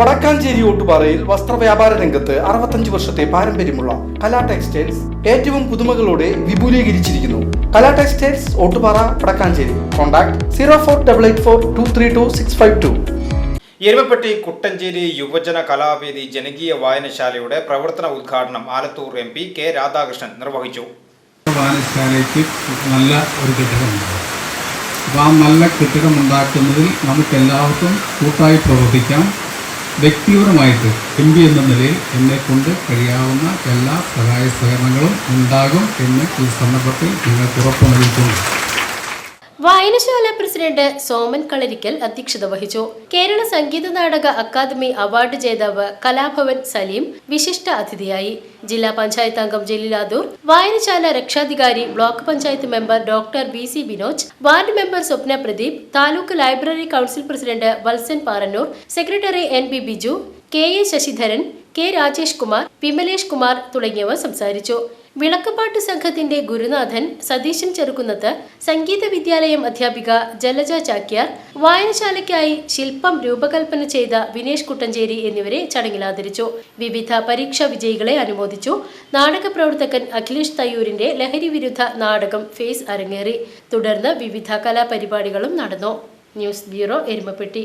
വടക്കാഞ്ചേരി ഓട്ടുപാറയിൽ വസ്ത്രവ്യാപാര രംഗത്ത് അറുപത്തഞ്ച് വർഷത്തെ പാരമ്പര്യമുള്ള കലാ ടെക്സ്റ്റൈൽസ് ഏറ്റവും പുതുമകളോടെ വിപുലീകരിച്ചിരിക്കുന്നു. Kala textiles Ottupara Vadakkanchery. Contact zero four double eight four two three two six five two. Erumapetty Kuttancheri Yuvajana Kalavedi ജനകീയ വായനശാലയുടെ പ്രവർത്തന ഉദ്ഘാടനം Alathur M P K Radhakrishnan നിർവഹിച്ചു. വായനശാലയ്ക്ക് നല്ല ഒരു കെട്ടിടമുണ്ട്. അപ്പോൾ ആ നല്ല കെട്ടിടം ഉണ്ടാക്കുന്നതിൽ നമുക്ക് എല്ലാവർക്കും കൂട്ടായി പ്രവർത്തിക്കാം. വ്യക്തിപരമായിട്ട് എം പി എന്ന നിലയിൽ എന്നെ കൊണ്ട് കഴിയാവുന്ന എല്ലാ സഹായ സഹകരണങ്ങളും ഉണ്ടാകും എന്ന് ഈ സന്ദർഭത്തിൽ നിങ്ങൾക്ക് ഉറപ്പ് നൽകിയിട്ടുണ്ട് വായനശാല പ്രസിഡന്റ് സോമൻ കളരിക്കൽ അധ്യക്ഷത വഹിച്ചു. കേരള സംഗീത നാടക അക്കാദമി അവാർഡ് ജേതാവ് കലാഭവൻ സലീം വിശിഷ്ട അതിഥിയായി. ജില്ലാ പഞ്ചായത്ത് അംഗം ജലീലാദൂർ വായനശാല രക്ഷാധികാരി block panchayat member doctor B C Binoj ward member Swapna Pradeep taluk library council president Valsan Parannur secretary N B Biju K A Sasidharan K Rajesh Kumar Vimalesh Kumar തുടങ്ങിയവർ സംസാരിച്ചു. വിളക്കപ്പാട്ട് സംഘത്തിന്റെ ഗുരുനാഥൻ സതീശൻ ചെറുക്കുന്നത്ത് സംഗീത വിദ്യാലയം അധ്യാപിക ജലജ ചാക്യാർ വായനശാലയ്ക്കായി ശില്പം രൂപകൽപ്പന ചെയ്ത വിനേഷ് കുട്ടഞ്ചേരി എന്നിവരെ ചടങ്ങിൽ ആദരിച്ചു. വിവിധ പരീക്ഷാ വിജയികളെ അനുമോദിച്ചു. നാടക പ്രവർത്തകൻ അഖിലേഷ് തയ്യൂരിന്റെ ലഹരി വിരുദ്ധ നാടകം ഫേസ് അരങ്ങേറി. തുടർന്ന് വിവിധ കലാപരിപാടികളും നടന്നു. News bureau Erumapetty.